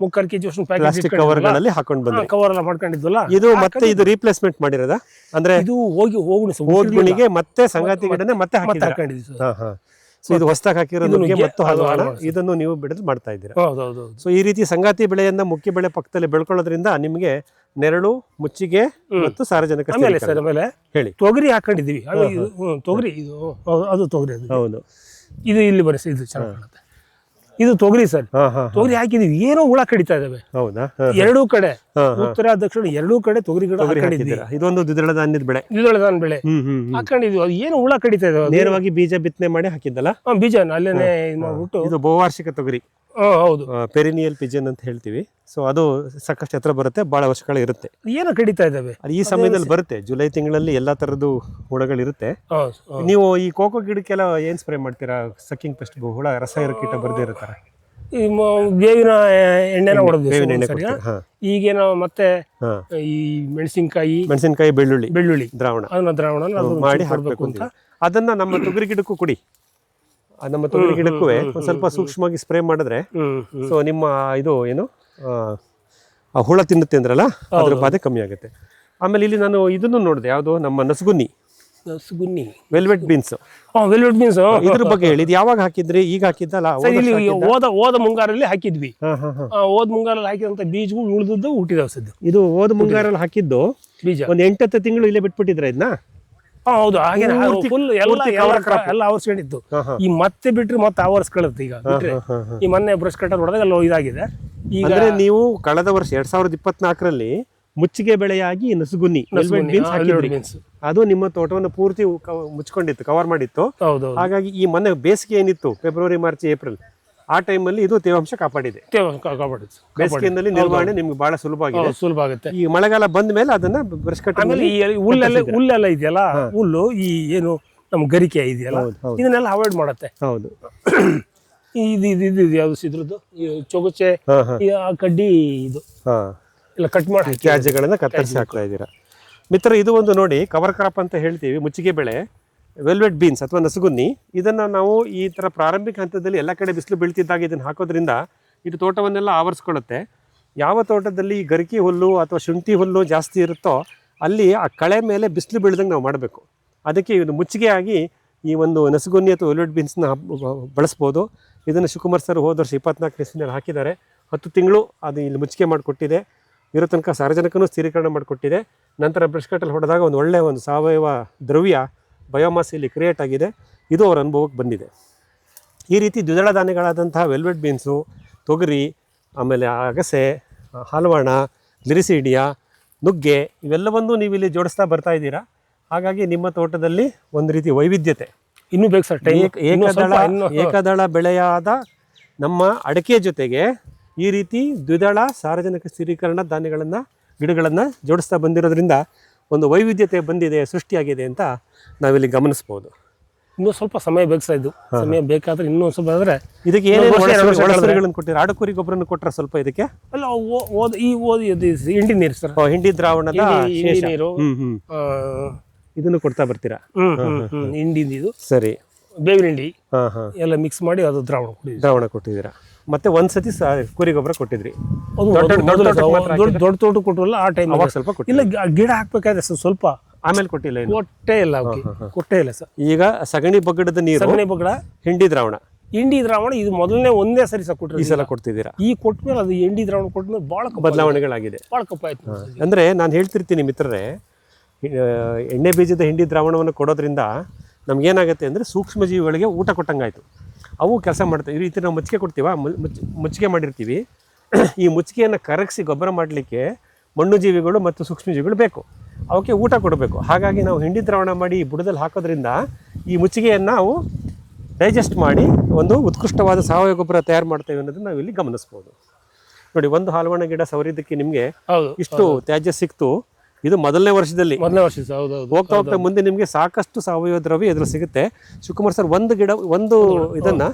ಮುಕ್ಕಾಲು ಕೆಜಿ ಅಷ್ಟು ಪ್ಲಾಸ್ಟಿಕ್ ಪ್ಯಾಕೆಟ್ ಕವರ್ಗಳಲ್ಲಿ ಹಾಕೊಂಡು ಬಂದ್ರಿ. ಕವರ್ ಎಲ್ಲ ಮಾಡ್ಕೊಂಡಿದ್ವಲ್ಲ? ಇದು ಮತ್ತೆ ಇದು ರೀಪ್ಲೇಸ್ಮೆಂಟ್ ಮಾಡಿರೋದ? ಅಂದ್ರೆ ಇದು ಹೋಗಿ ಹೋಗುಣ ಹೋದ್ಗುಣಿಗೆ ಮತ್ತೆ ಸಂಗಾತಿ ಗಿಡನೆ ಮತ್ತೆ ಹಾಕೊಂಡಿದ್ವಿ ಸರ್. ಹಾ ಹಾ. ಸೊ ಇದು ಹೊಸದಾಗಿ ಹಾಕಿರೋ ಇದು ನುಗ್ಗೆ ನುಗ್ಗೆ, ಮತ್ತು ಹಲವಾರು ಹಲವಾಣ. ಇದನ್ನು ನೀವು ಬಿಡದು ಮಾಡ್ತಾ ಇದ್ದೀರಾ? ಸೊ ಈ ರೀತಿ ಸಂಗಾತಿ ಬೆಳೆಯನ್ನ ಮುಖ್ಯ ಬೆಳೆ ಪಕ್ಕದಲ್ಲಿ ಬೆಳ್ಕೊಳ್ಳೋದ್ರಿಂದ ನಿಮಗೆ ನೆರಳು ಮುಚ್ಚಿಗೆ ಮತ್ತು ಸಾರ್ವಜನಿಕ ಹೇಳಿ. ತೊಗರಿ ಹಾಕೊಂಡಿದೀವಿ ಅದು ತೊಗರಿ ಇದು ಅದು ತೊಗರಿ ಅದು. ಹೌದು. ಇದು ಇಲ್ಲಿ ಬರೆಸಿ ಇದು ಚೆನ್ನಾಗಿ ಇದು ತೊಗರಿ ಸರ್. ತೊಗರಿ ಹಾಕಿದೀವಿ. ಏನೋ ಹುಳ ಕಡಿತಾ ಇದಾವೆ. ಹೌದಾ? ಎರಡೂ ಕಡೆ ಉತ್ತರ ದಕ್ಷಿಣ ಎರಡೂ ಕಡೆ ತೊಗರಿ ಗಿಡ ಇದೊಂದು ದ್ವಿದಳ ಧಾನ್ಯದ ಬೆಳೆ. ದ್ವಿದಳ ಧಾನ್ಯ ಬೆಳೆ. ಹಾಕೊಂಡಿದ್ವಿ ಅದು ಏನು ಹುಳ ಕಡಿತಾ ಇದಾವೆ. ನೇರವಾಗಿ ಬೀಜ ಬಿತ್ತನೆ ಮಾಡಿ ಹಾಕಿದ್ದಲ್ಲ? ಬೀಜ ಅಲ್ಲೇನೆ ಹುಟ್ಟು. ಇದು ಬಹುವಾರ್ಷಿಕ ತೊಗರಿ. ಹೌದು. ಪೆರಿನಿಯಲ್ ಪಿಜನ್ ಅಂತ ಹೇಳ್ತೀವಿ. ಸೊ ಅದು ಸಾಕಷ್ಟು ಹತ್ರ ಬರುತ್ತೆ ಬಹಳ ವರ್ಷಗಳ ಇರುತ್ತೆ. ಏನು ಕಡಿತಾ ಇದಾವೆ. ಈ ಸಮಯದಲ್ಲಿ ಬರುತ್ತೆ ಜುಲೈ ತಿಂಗಳಲ್ಲಿ ಎಲ್ಲಾ ತರದ್ದು ಹುಳಗಳು ಇರುತ್ತೆ. ಹಾ. ನೀವು ಈ ಕೋಕೋ ಗಿಡಕ್ಕೆಲ್ಲ ಏನ್ ಸ್ಪ್ರೇ ಮಾಡ್ತೀರಾ? ಸಕ್ಕಿಂಗ್ ಪೆಸ್ಟ್ ಹುಳ ರಸ ಕೀಟ ಬರ್ದೇ ಇರುತ್ತಾರೆ ಈ ಬೇವಿನ ಎಣ್ಣೆನ ಹೊಡೆದ್ವಿ ಬೇವಿನ ಎಣ್ಣೆ ಈಗೇನ ಮತ್ತೆ ಈ ಮೆಣಸಿನಕಾಯಿ ಮೆಣಸಿನಕಾಯಿ ಬೆಳ್ಳುಳ್ಳಿ ಬೆಳ್ಳುಳ್ಳಿ. ದ್ರಾವಣ. ಅದನ್ನ ದ್ರಾವಣ ಮಾಡಿ ಹಾಕ್ಬೇಕು ಅಂತ. ಅದನ್ನ ನಮ್ಮ ತೊಗರಿ ಗಿಡಕ್ಕೂ ಕುಡಿ. ನಮ್ಮ ತೊಗರಿ ಗಿಡಕ್ಕೂ ಒಂದ್ ಸ್ವಲ್ಪ ಸೂಕ್ಷ್ಮವಾಗಿ ಸ್ಪ್ರೇ ಮಾಡಿದ್ರೆ ಸೊ ನಿಮ್ಮ ಇದು ಏನು ಆ, ಹುಳ ತಿನ್ನುತ್ತೆ ಅಂದ್ರಲ್ಲ ಅದ್ರ ಬಾಧೆ ಕಮ್ಮಿ ಆಗುತ್ತೆ. ಆಮೇಲೆ ಇಲ್ಲಿ ನಾನು ಇದನ್ನು ನೋಡಿದೆ ಯಾವುದು? ನಮ್ಮ ನಸುಗುನ್ನಿ. ನಸುಗುನ್ನಿ. ವೆಲ್ವೆಟ್ ಬೀನ್ಸ್ ವೆಲ್ವೆಟ್ ಬೀನ್ಸ್ ಇದ್ರ ಬಗ್ಗೆ ಹೇಳಿ. ಇದು ಯಾವಾಗ ಹಾಕಿದ್ರಿ? ಈಗ ಹಾಕಿದ್ದಲ್ಲ ಇಲ್ಲಿ ಓದ ಓದ ಮುಂಗಾರಲ್ಲಿ ಹಾಕಿದ್ವಿ. ಹಾ, ಹಾ, ಹಾ. ಆ, ಓದ್ ಮುಂಗಾರಲ್ಲಿ ಹಾಕಿದಂತ ಬೀಜಗಳು ಉಳಿದದ್ದು ಹುಟ್ಟಿದ ಸದ್ದು ಇದು ಹೋದ ಮುಂಗಾರಲ್ಲಿ ಹಾಕಿದ್ದು ಬೀಜ. ಒಂದ್ ಎಂಟತ್ತು ತಿಂಗಳು ಇಲ್ಲೇ ಬಿಟ್ಬಿಟ್ಟಿದ್ರೆ ಇದನ್ನ ಹೌದು. ಹಾಗೆ ಪೂರ್ತಿ- ಫುಲ್ ಎಲ್ಲ ಪೂರ್ತಿ ಎಲ್ಲ cover crop. ಎಲ್ಲ ಆವರ್ಸ್ಕೊಂಡಿತ್ತು ಹಾ, ಹಾ. ಈ ಮತ್ತೆ ಬಿಟ್ರೆ ಮತ್ತೆ ಆವರ್ಸ್ಕೊಳ್ಳುತ್ತೆ ಈಗ ಬಿಟ್ರೆ. ಹಾ, ಹಾ, ಹಾ. ಈ ಮೊನ್ನೆ ಬ್ರಷ್ ಕಟ್ಟರ್ ಹೊಡೆದಾಗ ಎಲ್ಲ ಇದಾಗಿದೆ. ಈಗ ಅಂದ್ರೆ ನೀವು ಕಳೆದ ವರ್ಷ ಎರಡ್ ಸಾವಿರದ ಇಪ್ಪತ್ನಾಲ್ಕರಲ್ಲಿ ಮುಚ್ಚಿಗೆ ಬೆಳೆಯಾಗಿ ನಸುಗುನ್ನಿ ಬೀನ್ಸ್ ಹಾಕಿದ್ರಿ. ಅದು ನಿಮ್ಮ ತೋಟವನ್ನು ಪೂರ್ತಿ ಕ- ಮುಚ್ಕೊಂಡಿತ್ತು ಕವರ್ ಮಾಡಿತ್ತು. ಹೌದು ಹಾಗಾಗಿ ಈ ಮೊನ್ನೆ ಬೇಸಿಗೆ ಏನಿತ್ತು? ಫೆಬ್ರವರಿ ಮಾರ್ಚ್ ಏಪ್ರಿಲ್ ಆ ಟೈಮಲ್ಲಿ ಇದು ತೇವಾಂಶ ಕಾಪಾಡಿದೆ. ಕಾಪಾಡುತ್ತೆ. ಬೇಸಿಗೆಯಲ್ಲಿ ನಿರ್ವಹಣೆ ನಿಮ್ಗೆ ಬಹಳ ಸುಲಭ ಆಗಿದೆ. ಸುಲಭ ಆಗುತ್ತೆ. ಈ ಮಳೆಗಾಲ ಬಂದ ಮೇಲೆ ಅದನ್ನ ಬ್ರಷ್ ಕಟ್ ಆಮೇಲೆ ಈ ಹುಲ್ಲೆಲ್ಲ ಹುಲ್ಲೆಲ್ಲ ಇದೆಯಲ್ಲ? ಹುಲ್ಲು ಈ ಏನು ನಮ್ ಗರಿಕೆ ಇದೆಯಲ್ಲ. ಇದನ್ನೆಲ್ಲ ಅವಾಯ್ಡ್ ಮಾಡುತ್ತೆ. ಹೌದು. ಇದು ಇದು ಇದು ಯಾವ್ದು ಇದ್ರದ್ದು ಚೊಗುಚೆ ಆ ಕಡ್ಡಿ ಇದು. ಹಾ. ಎಲ್ಲ ಕಟ್ ಮಾಡಿ ತ್ಯಾಜ್ಯಗಳನ್ನ ಕತ್ತರಿಸಿ ಹಾಕ್ತಾ ಇದ್ದೀರಾ. ಮಿತ್ರ ಇದು ಒಂದು ನೋಡಿ ಕವರ್ ಕ್ರಾಪ್ ಅಂತ ಹೇಳ್ತೀವಿ ಮುಚ್ಚಿಗೆ ಬೆಳೆ. ವೆಲ್ವೆಟ್ ಬೀನ್ಸ್ ಅಥವಾ ನಸುಗುನ್ನಿ, ಇದನ್ನು ನಾವು ಈ ಥರ ಪ್ರಾರಂಭಿಕ ಹಂತದಲ್ಲಿ ಎಲ್ಲ ಕಡೆ ಬಿಸಿಲು ಬೀಳ್ತಿದ್ದಾಗ ಇದನ್ನು ಹಾಕೋದ್ರಿಂದ ಇದು ತೋಟವನ್ನೆಲ್ಲ ಆವರಿಸ್ಕೊಳ್ಳುತ್ತೆ. ಯಾವ ತೋಟದಲ್ಲಿ ಗರಿಕೆ ಹುಲ್ಲು ಅಥವಾ ಶುಂಠಿ ಹುಲ್ಲು ಜಾಸ್ತಿ ಇರುತ್ತೋ ಅಲ್ಲಿ ಆ ಕಳೆ ಮೇಲೆ ಬಿಸಿಲು ಬೀಳ್ದಂಗೆ ನಾವು ಮಾಡಬೇಕು. ಅದಕ್ಕೆ ಇದು ಮುಚ್ಚಿಗೆ ಆಗಿ ಈ ಒಂದು ನಸುಗುನ್ನಿ ಅಥವಾ ವೆಲ್ವೆಟ್ ಬೀನ್ಸ್ನ ಬಳಸ್ಬೋದು. ಇದನ್ನು ಶಿವಕುಮಾರ್ ಸರ್ ಹೋದ ವರ್ಷ ಇಪ್ಪತ್ನಾಲ್ಕು ಇಸ್ವಿನಲ್ಲಿ ಹಾಕಿದ್ದಾರೆ. ಹತ್ತು ತಿಂಗಳು ಅದು ಇಲ್ಲಿ ಮುಚ್ಚಿಗೆ ಮಾಡಿಕೊಟ್ಟಿದೆ. ಇರೋ ತನಕ ಸಾರ್ವಜನಿಕನೂ ಸ್ಥಿರೀಕರಣ ಮಾಡಿಕೊಟ್ಟಿದೆ. ನಂತರ ಬ್ರಷ್ ಕಟ್ಟಲ್ಲಿ ಹೊಡೆದಾಗ ಒಂದು ಒಳ್ಳೆಯ ಒಂದು ಸಾವಯವ ದ್ರವ್ಯ ಬಯೋಮಾಸ್ ಇಲ್ಲಿ ಕ್ರಿಯೇಟ್ ಆಗಿದೆ. ಇದು ಅವರ ಅನುಭವಕ್ಕೆ ಬಂದಿದೆ. ಈ ರೀತಿ ದ್ವಿದಳ ಧಾನ್ಯಗಳಾದಂತಹ ವೆಲ್ವೆಟ್ ಬೀನ್ಸು ತೊಗರಿ ಆಮೇಲೆ ಅಗಸೆ ಹಲವಾಣ ಗ್ಲಿರಿಸಿಡಿಯಾ ನುಗ್ಗೆ ಇವೆಲ್ಲವನ್ನೂ ನೀವು ಇಲ್ಲಿ ಜೋಡಿಸ್ತಾ ಬರ್ತಾ ಇದ್ದೀರಾ? ಹಾಗಾಗಿ ನಿಮ್ಮ ತೋಟದಲ್ಲಿ ಒಂದು ರೀತಿ ವೈವಿಧ್ಯತೆ. ಇನ್ನೂ ಬೇಕು ಸರ್ ಏಕದಳ ಏಕದಳ ಬೆಳೆಯಾದ ನಮ್ಮ ಅಡಿಕೆ ಜೊತೆಗೆ ಈ ರೀತಿ ದ್ವಿದಳ ಸಾರ್ವಜನಿಕ ಸ್ಥಿರೀಕರಣ ಧಾನ್ಯಗಳನ್ನು ಗಿಡಗಳನ್ನು ಜೋಡಿಸ್ತಾ ಬಂದಿರೋದ್ರಿಂದ ಒಂದು ವೈವಿಧ್ಯತೆ ಬಂದಿದೆ ಸೃಷ್ಟಿಯಾಗಿದೆ ಅಂತ ನಾವಿಲ್ಲಿ ಗಮನಿಸ್ಬೋದು. ಇನ್ನೂ ಸ್ವಲ್ಪ ಸಮಯ ಬೇಕಾ ಸರ್ ಇದು ಸಮಯ ಬೇಕಾದ್ರೆ ಇನ್ನೂ ಸ್ವಲ್ಪ ಆದರೆ ಇದಕ್ಕೆ ಏನೇನು ಕೊಟ್ಟಿರೋ ಆಡುಕುರಿ ಗೊಬ್ಬರನ್ನು ಕೊಟ್ಟರೆ ಸ್ವಲ್ಪ ಇದಕ್ಕೆ? ಅಲ್ಲ ಓದ್ ಈ ಓದಿ ಹಿಂಡಿ ನೀರು ಸರ್. ಹಿಂಡಿ ದ್ರಾವಣದ. ನೀರು. ಇದನ್ನು ಕೊಡ್ತಾ ಬರ್ತೀರಾ? ಹಿಂಡಿ ಹಿಂಡಿಂದು ಇದು ಸರಿ. ಬೇವಿನ ಹಿಂಡಿ. ಎಲ್ಲ ಮಿಕ್ಸ್ ಮಾಡಿ ಅದು ದ್ರಾವಣ ದ್ರಾವಣ ಕೊಟ್ಟಿದ್ದೀರಾ? ಮತ್ತೆ ಒಂದ್ಸತಿ ಕುರಿ ಗೊಬ್ಬರ ಕೊಟ್ಟಿದ್ರಿ. ದೊಡ್ಡ- ದೊಡ್ಡ ತೋಟ ಕೊಟ್ಟರಲ್ಲ ಆ ಟೈಮ್ ಸ್ವಲ್ಪ ಇಲ್ಲ ಗಿಡ ಹಾಕ್ಬೇಕಾದ್ರೆ ಸ್ವಲ್ಪ ಆಮೇಲೆ ಕೊಟ್ಟಿಲ್ಲ ಕೊಟ್ಟೆ ಕೊಟ್ಟೇ ಇಲ್ಲ ಕೊಟ್ಟೆ ಕೊಟ್ಟೇ ಇಲ್ಲ ಸರ್. ಈಗ ಸಗಣಿ ಬಗ್ಗಡದ ನೀರು ಸಗಣಿ ಬಗ್ಗಡ ಹಿಂಡಿ ದ್ರಾವಣ. ಹಿಂಡಿ ದ್ರಾವಣ ಇದು ಮೊದಲನೇ ಒಂದೇ ಸರಿ ಸಹ ಕೊಟ್ಟರು ಈ ಸಲ ಕೊಡ್ತಿದ್ದೀರಾ? ಈ ಕೊಟ್ಮೇಲೆ ಅದು ಹಿಂಡಿ ದ್ರಾವಣ ಕೊಟ್ಮೇಲೆ ಭಾಳ ಕಪ್ಪ ಬದಲಾವಣೆಗಳಾಗಿದೆ. ಭಾಳ ಕಪ್ಪ ಆಯ್ತು ಅಂದ್ರೆ ನಾನು ಹೇಳ್ತಿರ್ತೀನಿ ಮಿತ್ರರೇ ಎಣ್ಣೆ ಬೀಜದ ಹಿಂಡಿ ದ್ರಾವಣವನ್ನು ಕೊಡೋದ್ರಿಂದ ನಮ್ಗೇನಾಗುತ್ತೆ ಅಂದರೆ ಸೂಕ್ಷ್ಮ ಜೀವಿಗಳಿಗೆ ಊಟ ಕೊಟ್ಟಂಗಾಯ್ತು. ಅವು ಕೆಲಸ ಮಾಡ್ತವೆ ಈ ರೀತಿ ನಾವು ಮುಚ್ಚಿಗೆ ಕೊಡ್ತೀವ? ಮುಚ್ ಮುಚ್ಚಿಗೆ ಮಾಡಿರ್ತೀವಿ. ಈ ಮುಚ್ಚಿಗೆಯನ್ನು ಕರಗಿಸಿ ಗೊಬ್ಬರ ಮಾಡಲಿಕ್ಕೆ ಮಣ್ಣು ಜೀವಿಗಳು ಮತ್ತು ಸೂಕ್ಷ್ಮ ಜೀವಿಗಳು ಬೇಕು. ಅವಕ್ಕೆ ಊಟ ಕೊಡಬೇಕು. ಹಾಗಾಗಿ ನಾವು ಹಿಂಡಿ ದ್ರಾವಣ ಮಾಡಿ ಈ ಬುಡದಲ್ಲಿ ಹಾಕೋದ್ರಿಂದ ಈ ಮುಚ್ಚಿಗೆಯನ್ನು ನಾವು ಡೈಜೆಸ್ಟ್ ಮಾಡಿ ಒಂದು ಉತ್ಕೃಷ್ಟವಾದ ಸಾವಯವ ಗೊಬ್ಬರ ತಯಾರು ಮಾಡ್ತೇವೆ ಅನ್ನೋದನ್ನ ನಾವು ಇಲ್ಲಿ ಗಮನಿಸ್ಬೋದು. ನೋಡಿ ಒಂದು ಹಾಲುವಣ್ಣ ಗಿಡ ಸವರಿದ್ದಕ್ಕೆ ನಿಮಗೆ ಇಷ್ಟು ತ್ಯಾಜ್ಯ ಸಿಕ್ತು. ಇದು ಮೊದಲನೇ ವರ್ಷದಲ್ಲಿ. ಮೊದಲನೇ ವರ್ಷ ಸರ್ ಹೌದು ಹೌದು. ಹೋಗ್ತಾ ಹೋಗ್ತಾ ಮುಂದೆ ನಿಮಗೆ ಸಾಕಷ್ಟು ಸಾವಯವ ದ್ರವ್ಯ ಎದುರು ಸಿಗುತ್ತೆ. ಶಿವಕುಮಾರ್ ಸರ್ ಒಂದು ಗಿಡ ಒಂದು ಇದನ್ನ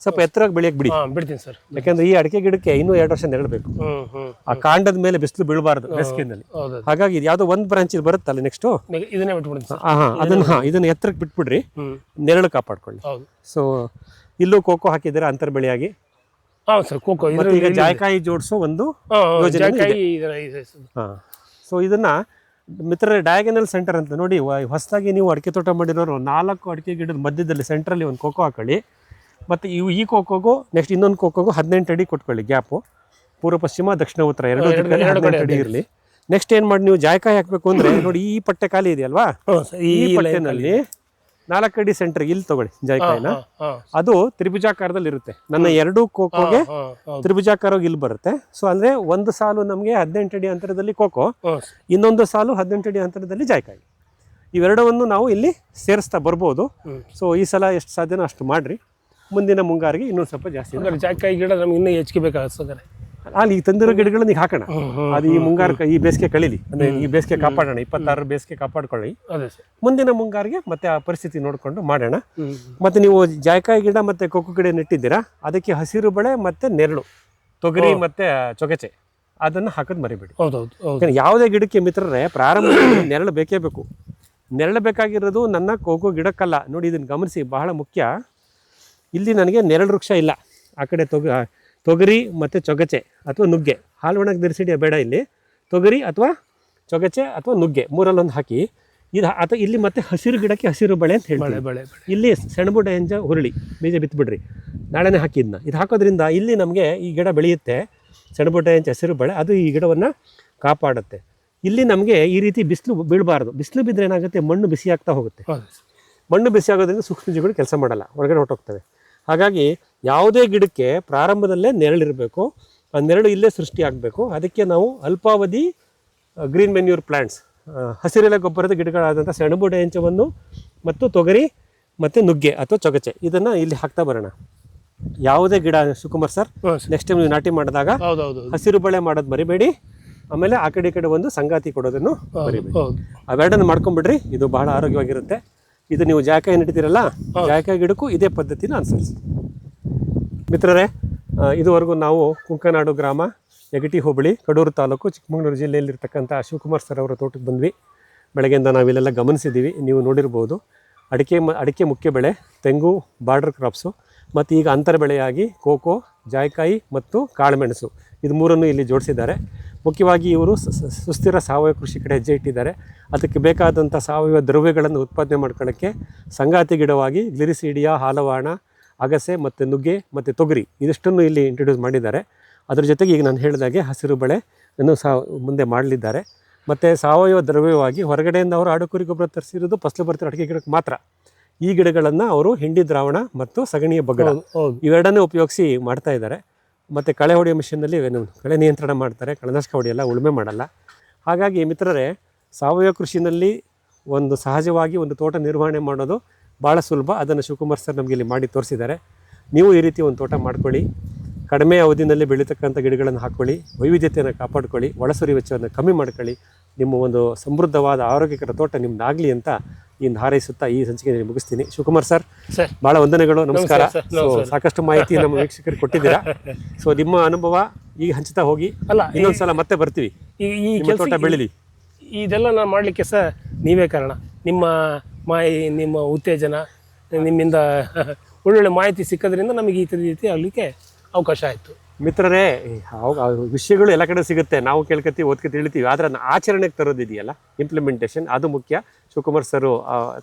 ಸ್ವಲ್ಪ ಎತ್ತರವಾಗಿ ಬೆಳೆಯಕ್ಕೆ ಬಿಡಿ. ಹಾಂ ಬಿಡ್ತೀನಿ ಸರ್. ಯಾಕಂದ್ರೆ ಈ ಅಡಿಕೆ ಗಿಡಕ್ಕೆ ಇನ್ನೂ ಎರಡು ವರ್ಷ ನೆರಳಬೇಕು. ಹ್ಞೂ ಹ್ಞೂ ಆ ಕಾಂಡದ ಮೇಲೆ ಬಿಸಿಲು ಬೀಳಬಾರ್ದು ಬೇಸಿಗೆನಲ್ಲಿ ಹೌದು ಹಾಗಾಗಿ ಇದು ಯಾವುದೋ ಒಂದು ಬ್ರಾಂಚ್ ಇದು ಬರುತ್ತಲ್ಲ ನೆಕ್ಸ್ಟು? ನೆಗ- ಇದನ್ನೇ ಬಿಟ್ಬಿಡ್ತೀನಿ ಸರ್. ಹಾ ಅದನ್ನ ಹಾ ಇದನ್ನ ಎತ್ತರಕ್ಕೆ ಬಿಟ್ಬಿಡ್ರಿ. ಹ್ಞೂ ನೆರಳು ಕಾಪಾಡ್ಕೊಳ್ಳಿ. ಹೌದು. ಸೊ ಇಲ್ಲೂ ಕೋಕೋ ಹಾಕಿದ್ದೀರಾ ಅಂತರ್ ಬೆಳೆಯಾಗಿ ಹಾಂ ಸರ್ ಕೋಕೋ ಮತ್ತೆ ಇದರಲ್ಲಿ ಈಗ ಜಾಯಕಾಯಿ ಜೋಡಿಸೋ ಒಂದು ಯೋಜನೆ ಜಾಕಾಯಿ ಇದರ ಇದೆ ಸರ್. ಹಾ. ಸೊ ಇದನ್ನ ಮಿತ್ರರೇ ಡಯಾಗನಲ್ ಸೆಂಟರ್ ಅಂತ ನೋಡಿ ಹೊಸದಾಗಿ ನೀವು ಅಡಿಕೆ ತೋಟ ಮಾಡಿರೋರು ನಾಲ್ಕು ಅಡಿಕೆ ಗಿಡದ ಮಧ್ಯದಲ್ಲಿ ಸೆಂಟ್ರಲ್ಲಿ ಒಂದು ಕೋಕೋ ಹಾಕೊಳ್ಳಿ. ಮತ್ತು ಇವು ಈ ಕೋಕೋಗೂ ನೆಕ್ಸ್ಟ್ ಇನ್ನೊಂದು ಕೋಕೋಗೂ ಹದಿನೆಂಟು ಅಡಿ ಕೊಟ್ಕೊಳ್ಳಿ ಗ್ಯಾಪು ಪೂರ್ವ ಪಶ್ಚಿಮ ದಕ್ಷಿಣ ಉತ್ತರ ಎರಡು ಹದಿನೆಂಟು ಅಡಿ ಇರಲಿ. ನೆಕ್ಸ್ಟ್ ಏನು ಮಾಡಿ ನೀವು ಜಾಯಕಾಯಿ ಹಾಕಬೇಕು ಅಂದರೆ ನೋಡಿ ಈ ಪಟ್ಟೆ ಖಾಲಿ ಇದೆಯಲ್ವಾ? ಈ ಪಟ್ಟೆನಲ್ಲಿ ನಾಲ್ಕು ಅಡಿ ಸೆಂಟರ್ ಇಲ್ಲಿ ತಗೊಳ್ಳಿ ಜಾಯ್ಕಾಯಿನ ಅದು ತ್ರಿಭುಜಾಕಾರದಲ್ಲಿ ಇರುತ್ತೆ. ನನ್ನ ಎರಡು ಕೋಕೋಗೆ ತ್ರಿಭುಜಾಕಾರವಾಗಿ ಇಲ್ಲಿ ಬರುತ್ತೆ. ಸೊ ಅಂದ್ರೆ ಒಂದು ಸಾಲು ನಮಗೆ ಹದಿನೆಂಟು ಅಡಿ ಅಂತರದಲ್ಲಿ ಕೋಕೋ ಇನ್ನೊಂದು ಸಾಲು ಹದಿನೆಂಟು ಅಡಿ ಅಂತರದಲ್ಲಿ ಜಾಯ್ಕಾಯಿ ಇವೆರಡವನ್ನು ನಾವು ಇಲ್ಲಿ ಸೇರಿಸ್ತಾ ಬರ್ಬೋದು. ಸೊ ಈ ಸಲ ಎಷ್ಟು ಸಾಧ್ಯನೋ ಅಷ್ಟು ಮಾಡ್ರಿ. ಮುಂದಿನ ಮುಂಗಾರಿಗೆ ಇನ್ನೊಂದು ಸ್ವಲ್ಪ ಜಾಸ್ತಿ ಜಾಯ್ಕಾಯಿ ಗಿಡ ನಮ್ಗೆ ಇನ್ನೂ ಹೆಚ್ಚಿಗೆ ಬೇಕಾಗುತ್ತೆ ಸರ್ ಅಲ್ಲಿ ಈ ತಂದಿರೋ ಗಿಡಗಳನ್ನ ಈಗ ಹಾಕೋಣ. ಅದು ಈ ಮುಂಗಾರ ಈ ಬೇಸಿಗೆ ಕಳೀಲಿ. ಅಂದ್ರೆ ಈ ಬೇಸಿಗೆ ಕಾಪಾಡೋಣ ಇಪ್ಪತ್ತಾರು ಬೇಸಿಗೆ ಕಾಪಾಡ್ಕೊಳ್ಳಿ. ಮುಂದಿನ ಮುಂಗಾರಿಗೆ ಮತ್ತೆ ಆ ಪರಿಸ್ಥಿತಿ ನೋಡಿಕೊಂಡು ಮಾಡೋಣ. ಮತ್ತೆ ನೀವು ಜಾಯ್ಕಾಯಿ ಗಿಡ ಮತ್ತೆ ಕೊಕ್ಕು ಗಿಡ ನೆಟ್ಟಿದ್ದೀರಾ? ಅದಕ್ಕೆ ಹಸಿರು ಬಳೆ ಮತ್ತೆ ನೆರಳು ತೊಗರಿ ಮತ್ತೆ ಚೊಗಚೆ. ಅದನ್ನು ಹಾಕೋದು ಮರಿಬೇಡಿ. ಹೌದು ಹೌದು ಹೌದು. ಯಾವುದೇ ಗಿಡಕ್ಕೆ ಮಿತ್ರರೇ ಪ್ರಾರಂಭದಲ್ಲಿ ನೆರಳು ಬೇಕೇ ಬೇಕು. ನೆರಳು ಬೇಕಾಗಿರೋದು ನನ್ನ ಕೋಕೋ ಗಿಡಕ್ಕಲ್ಲ. ನೋಡಿ ಇದನ್ನು ಗಮನಿಸಿ ಬಹಳ ಮುಖ್ಯ. ಇಲ್ಲಿ ನನಗೆ ನೆರಳು ವೃಕ್ಷ ಇಲ್ಲ. ಆ ಕಡೆ ತೊಗ ತೊಗರಿ ಮತ್ತು ಚೊಗಚೆ ಅಥವಾ ನುಗ್ಗೆ. ಹಾಲು ಒಣಗಿ ಧರಿಸಿಡಿಯ ಬೇಡ ಇಲ್ಲಿ. ತೊಗರಿ ಅಥವಾ ಚೊಗಚೆ ಅಥವಾ ನುಗ್ಗೆ ಮೂರಲ್ಲೊಂದು ಹಾಕಿ. ಇದು ಅಥವಾ ಇಲ್ಲಿ ಮತ್ತೆ ಹಸಿರು ಗಿಡಕ್ಕೆ ಹಸಿರು ಬಳೆ ಅಂತ ಹೇಳಿ ಬೆಳೆ ಇಲ್ಲಿ ಸೆಣಬು ಡೆಂಜ ಹುರುಳಿ ಬೀಜ ಬಿತ್ತುಬಿಡ್ರಿ ನಾಳೆನೇ ಹಾಕಿದ್ನ. ಇದು ಹಾಕೋದ್ರಿಂದ ಇಲ್ಲಿ ನಮಗೆ ಈ ಗಿಡ ಬೆಳೆಯುತ್ತೆ. ಸೆಣಬು ಡೆಂಜ ಹಸಿರು ಬಳೆ ಅದು ಈ ಗಿಡವನ್ನು ಕಾಪಾಡುತ್ತೆ. ಇಲ್ಲಿ ನಮಗೆ ಈ ರೀತಿ ಬಿಸಿಲು ಬೀಳಬಾರ್ದು. ಬಿಸಿಲು ಬಿದ್ದರೆ ಏನಾಗುತ್ತೆ? ಮಣ್ಣು ಬಿಸಿ ಆಗ್ತಾ ಹೋಗುತ್ತೆ. ಮಣ್ಣು ಬಿಸಿ ಆಗೋದ್ರಿಂದ ಸೂಕ್ಷ್ಮಜೀವಿಗಳು ಕೆಲಸ ಮಾಡಲ್ಲ. ಒಳಗಡೆ ಹೊರಟೋಗ್ತವೆ. ಹಾಗಾಗಿ ಯಾವುದೇ ಗಿಡಕ್ಕೆ ಪ್ರಾರಂಭದಲ್ಲೇ ನೆರಳಿರಬೇಕು. ಆ ನೆರಳು ಇಲ್ಲೇ ಸೃಷ್ಟಿ ಆಗಬೇಕು. ಅದಕ್ಕೆ ನಾವು ಅಲ್ಪಾವಧಿ ಗ್ರೀನ್ ಮೆನ್ಯೂರ್ ಪ್ಲ್ಯಾಂಟ್ಸ್ ಹಸಿರೆಲೆ ಗೊಬ್ಬರದ ಗಿಡಗಳಾದಂಥ ಸೆಣಬು ಡೆಂಚವನ್ನು ಮತ್ತು ತೊಗರಿ ಮತ್ತು ನುಗ್ಗೆ ಅಥವಾ ಚೊಗಚೆ. ಇದನ್ನು ಇಲ್ಲಿ ಹಾಕ್ತಾ ಬರೋಣ. ಯಾವುದೇ ಗಿಡ ಶಿವಕುಮಾರ್ ಸರ್ ನೆಕ್ಸ್ಟ್ ಟೈಮ್ ನೀವು ನಾಟಿ ಮಾಡಿದಾಗ ಹೌದು ಹೌದು. ಹೌದು ಹಸಿರು ಬಳೆ ಮಾಡೋದು ಮರಿಬೇಡಿ. ಆಮೇಲೆ ಆ ಕಡೆ ಈ ಕಡೆ ಒಂದು ಸಂಗಾತಿ ಕೊಡೋದನ್ನು ಮರಿಬೇಡಿ. ಅವೆರಡನ್ನು ಮಾಡ್ಕೊಂಬಿಡ್ರಿ. ಇದು ಬಹಳ ಆರೋಗ್ಯವಾಗಿರುತ್ತೆ. ಇದು ನೀವು ಜಾಯಕಾಯಿ ನೆಡ್ತೀರಲ್ಲ ಜಾಯಕಾಯಿ ಗಿಡಕ್ಕೂ ಇದೇ ಪದ್ಧತಿನ ಅನುಸರಿಸಿ. ಮಿತ್ರರೇ ಇದುವರೆಗೂ ನಾವು ಕುಂಕನಾಡು ಗ್ರಾಮ ಯಗಟಿ ಹೋಬಳಿ ಕಡೂರು ತಾಲೂಕು ಚಿಕ್ಕಮಗಳೂರು ಜಿಲ್ಲೆಯಲ್ಲಿರ್ತಕ್ಕಂಥ ಶಿವಕುಮಾರ್ ಸರ್ ಅವರ ತೋಟಕ್ಕೆ ಬಂದ್ವಿ. ಬೆಳಗ್ಗೆಯಿಂದ ನಾವಿಲ್ಲೆಲ್ಲ ಗಮನಿಸಿದ್ದೀವಿ. ನೀವು ನೋಡಿರ್ಬೋದು ಅಡಿಕೆ ಮ ಅಡಿಕೆ ಮುಖ್ಯ ಬೆಳೆ ತೆಂಗು ಬಾರ್ಡರ್ ಕ್ರಾಪ್ಸು ಮತ್ತು ಈಗ ಅಂತರ ಬೆಳೆಯಾಗಿ ಕೋಕೋ ಜಾಯ್ಕಾಯಿ ಮತ್ತು ಕಾಳುಮೆಣಸು. ಇದು ಮೂರನ್ನು ಇಲ್ಲಿ ಜೋಡಿಸಿದ್ದಾರೆ. ಮುಖ್ಯವಾಗಿ ಇವರು ಸುಸ್ಥಿರ ಸಾವಯವ ಕೃಷಿ ಕಡೆ ಹೆಜ್ಜೆ ಇಟ್ಟಿದ್ದಾರೆ. ಅದಕ್ಕೆ ಬೇಕಾದಂಥ ಸಾವಯವ ದ್ರವ್ಯಗಳನ್ನು ಉತ್ಪಾದನೆ ಮಾಡ್ಕೊಳ್ಳೋಕ್ಕೆ ಸಂಗಾತಿ ಗಿಡವಾಗಿ ಗ್ಲಿರಿಸಿಡಿಯಾ ಹಾಲವಾಣ ಅಗಸೆ ಮತ್ತು ನುಗ್ಗೆ ಮತ್ತು ತೊಗರಿ ಇದಿಷ್ಟನ್ನು ಇಲ್ಲಿ ಇಂಟ್ರೊಡ್ಯೂಸ್ ಮಾಡಿದ್ದಾರೆ. ಅದರ ಜೊತೆಗೆ ಈಗ ನಾನು ಹೇಳಿದಾಗೆ ಹಸಿರು ಬಳೆ ಅನ್ನು ಸಹ ಮುಂದೆ ಮಾಡಲಿದ್ದಾರೆ. ಮತ್ತು ಸಾವಯವ ದ್ರವ್ಯವಾಗಿ ಹೊರಗಡೆಯಿಂದ ಅವರು ಆಡುಕುರಿ ಗೊಬ್ಬರ ತರಿಸಿರೋದು ಫಸಲು ಬರ್ತಿರೋ ಅಡಿಕೆ ಗಿಡಕ್ಕೆ ಮಾತ್ರ. ಈ ಗಿಡಗಳನ್ನು ಅವರು ಹಿಂಡಿ ದ್ರಾವಣ ಮತ್ತು ಸಗಣಿಯ ಹೌದು ಇವೆರಡನ್ನೇ ಉಪಯೋಗಿಸಿ ಮಾಡ್ತಾ ಇದ್ದಾರೆ. ಮತ್ತು ಕಳೆ ಹೊಡೆಯೋ ಮಿಷನ್ನಲ್ಲಿ ಕಳೆ ನಿಯಂತ್ರಣ ಮಾಡ್ತಾರೆ ಕಳೆನಾಶಕ ಹೊಡೆಯಲ್ಲ ಉಳುಮೆ ಮಾಡಲ್ಲ. ಹಾಗಾಗಿ ಮಿತ್ರರೇ ಸಾವಯವ ಕೃಷಿನಲ್ಲಿ ಒಂದು ಸಹಜವಾಗಿ ಒಂದು ತೋಟ ನಿರ್ವಹಣೆ ಮಾಡೋದು ಭಾಳ ಸುಲಭ. ಅದನ್ನು ಶಿವಕುಮಾರ್ ಸರ್ ನಮಗೆ ಇಲ್ಲಿ ಮಾಡಿ ತೋರಿಸಿದ್ದಾರೆ. ನೀವು ಈ ರೀತಿ ಒಂದು ತೋಟ ಮಾಡ್ಕೊಳ್ಳಿ. ಕಡಿಮೆ ಅವಧಿನಲ್ಲಿ ಬೆಳೀತಕ್ಕಂಥ ಗಿಡಗಳನ್ನು ಹಾಕ್ಕೊಳ್ಳಿ ವೈವಿಧ್ಯತೆಯನ್ನು ಕಾಪಾಡ್ಕೊಳ್ಳಿ. ಒಳಸುರಿ ವೆಚ್ಚವನ್ನು ಕಮ್ಮಿ ಮಾಡ್ಕೊಳ್ಳಿ. ನಿಮ್ಮ ಒಂದು ಸಮೃದ್ಧವಾದ ಆರೋಗ್ಯಕರ ತೋಟ ನಿಮ್ದಾಗಲಿ ಅಂತ ಇನ್ನು ಹಾರೈಸುತ್ತಾ ಈ ಸಂಚಿಕೆಯಲ್ಲಿ ಮುಗಿಸ್ತೀನಿ. ಶಿವಕುಮಾರ್ ಸರ್ ಭಾಳ ವಂದನೆಗಳು. ನಮಸ್ಕಾರ ಸೊ ಸಾಕಷ್ಟು ಮಾಹಿತಿ ನಮ್ಮ ವೀಕ್ಷಕರಿಗೆ ಕೊಟ್ಟಿದ್ದೀರಾ. ಸೊ ನಿಮ್ಮ ಅನುಭವ ಈಗ ಹಂಚುತ್ತಾ ಹೋಗಿ. ಅಲ್ಲ ಇನ್ನೊಂದ್ಸಲ ಮತ್ತೆ ಬರ್ತೀವಿ. ಈ ತೋಟ ಬೆಳಿಲಿ. ಇದೆಲ್ಲ ನಾನು ಮಾಡಲಿಕ್ಕೆ ಸಹ ನೀವೇ ಕಾರಣ. ನಿಮ್ಮ ಮಾಹಿ ನಿಮ್ಮ ಉತ್ತೇಜನ ನಿಮ್ಮಿಂದ ಒಳ್ಳೊಳ್ಳೆ ಮಾಹಿತಿ ಸಿಕ್ಕೋದ್ರಿಂದ ನಮಗೆ ಈ ರೀತಿ ಆಗಲಿಕ್ಕೆ ಅವಕಾಶ ಆಯಿತು. ಮಿತ್ರರೇ ವಿಷಯಗಳು ಎಲ್ಲ ಕಡೆ ಸಿಗುತ್ತೆ. ನಾವು ಕೇಳ್ಕೊತೀವಿ ಓದ್ಕೆ ತಿಳಿತೀವಿ ಆದರೆ ಅದನ್ನ ಆಚರಣೆಗೆ ತರೋದಿದೆಯಲ್ಲ? ಇಂಪ್ಲಿಮೆಂಟೇಷನ್ ಅದು ಮುಖ್ಯ. ಶಿವಕುಮಾರ್ ಸರು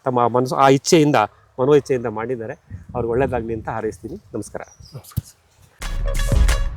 ತಮ್ಮ ಮನಸ್ಸು ಆ ಇಚ್ಛೆಯಿಂದ ಮನೋ ಇಚ್ಛೆಯಿಂದ ಮಾಡಿದ್ದಾರೆ. ಅವ್ರಿಗೆ ಒಳ್ಳೆಯದಾಗಲಿ ಅಂತ ಹಾರೈಸ್ತೀನಿ. ನಮಸ್ಕಾರ. ನಮಸ್ಕಾರ